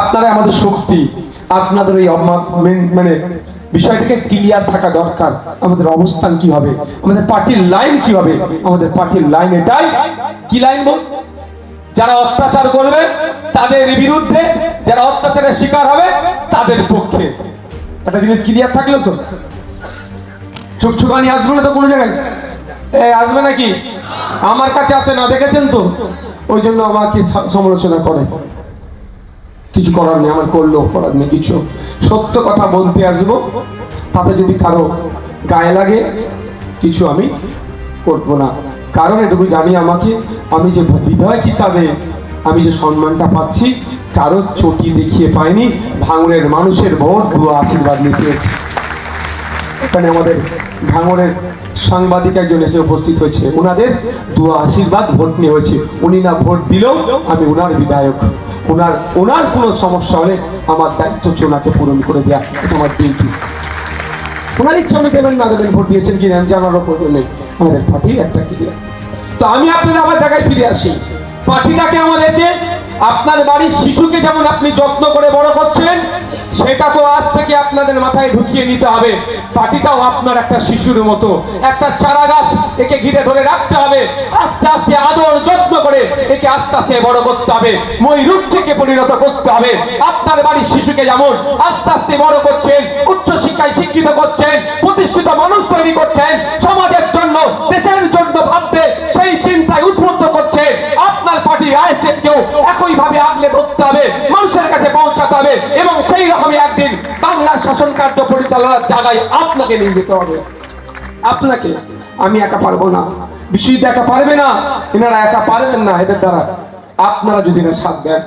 আপনারা আমাদের শক্তি, আপনাদের এই মানে বিষয়টাকে ক্লিয়ার থাকা দরকার। আমাদের অবস্থান কি হবে? আমাদের পার্টির লাইন কি হবে? আমাদের পার্টির লাইন এটাই। কি লাইন বল? যারা অত্যাচার করবে, তাদের বিরুদ্ধে যারা অত্যাচারের শিকার হবে, তাদের পক্ষে। একটা জিনিস ক্লিয়ার থাকল তো? চুকচুকানি আসবে না তো কোনো জায়গায়? আসবে নাকি? আমার কাছে আসে না, দেখেছেন তো? ওই জন্য আমাকে সমালোচনা করে। কিছু করার নেই, আমার করলেও করার নেই কিছু। সত্য কথা বলতে আসব, তাতে যদি কারও গায়ে লাগে, কিছু আমি করব না। কারণ এটুকু জানি আমাকে, আমি যে বিধায়ক হিসাবে আমি যে সম্মানটা পাচ্ছি, কারও চটি দেখিয়ে পাইনি ভাঙনের মানুষের ভোট দুয়া আশীর্বাদ পেয়েছি এখানে আমাদের ভাঙনের সাংবাদিক একজন এসে উপস্থিত হয়েছে। ওনাদের দুয়া আশীর্বাদ ভোট নিয়ে হয়েছে। উনি না ভোট দিলেও আমি ওনার বিধায়ক। ওনার ওনার কোনো সমস্যা হলে আমার দায়িত্ব হচ্ছে ওনাকে পূরণ করে দেওয়া আমার ডিউটি ওনার ইচ্ছা উনি দেবেন না দেবেন ভোট দিয়েছেন কি আমি জানারও প্রয়োজন নেই। আমাদের পার্টি একটা ক্লিয়ার তো আমি আপনাদের আমার জায়গায় ফিরে আসি। পার্টিটাকে আমাদেরকে, আপনার বাড়ির শিশুকে যেমন আপনি যত্ন করে বড় করছেন, সেটা তো আজ থেকে আপনাদের মাথায় ঢুকিয়ে নিতে হবে। পার্টিটাও আপনার একটা শিশুর মতো। একটা চারা গাছ একে ঘিরে ধরে রাখতে হবে। আস্তে আস্তে আদর, যত্ন একে আস্তে আস্তে বড় করতে হবে। ময়ূর থেকে পরিণত করতে হবে। আপনার বাড়ির শিশুকে যেমন আস্তে আস্তে বড় করছেন, উচ্চ শিক্ষায় শিক্ষিত করছেন, প্রতিষ্ঠিত মানুষ তৈরি করছেন, সমাজের জন্য, দেশের জন্য সেই চিন্তায় উদ্বুদ্ধ করছে আপনার পার্টি একই ভাবে আগলে ধরতে হবে, মানুষের কাছে পৌঁছাতে হবে এবং সেই রকমই একদিন বাংলার শাসন কার্য পরিচালনার জায়গায় আপনাকে নিয়ে যেতে হবে। আপনাকে আমি একা পারব না। বিশ্বজিৎ একা পারবে না, এনারা একা পারবেন না এদের দ্বারা। আপনারা যদি না সাথ দেন।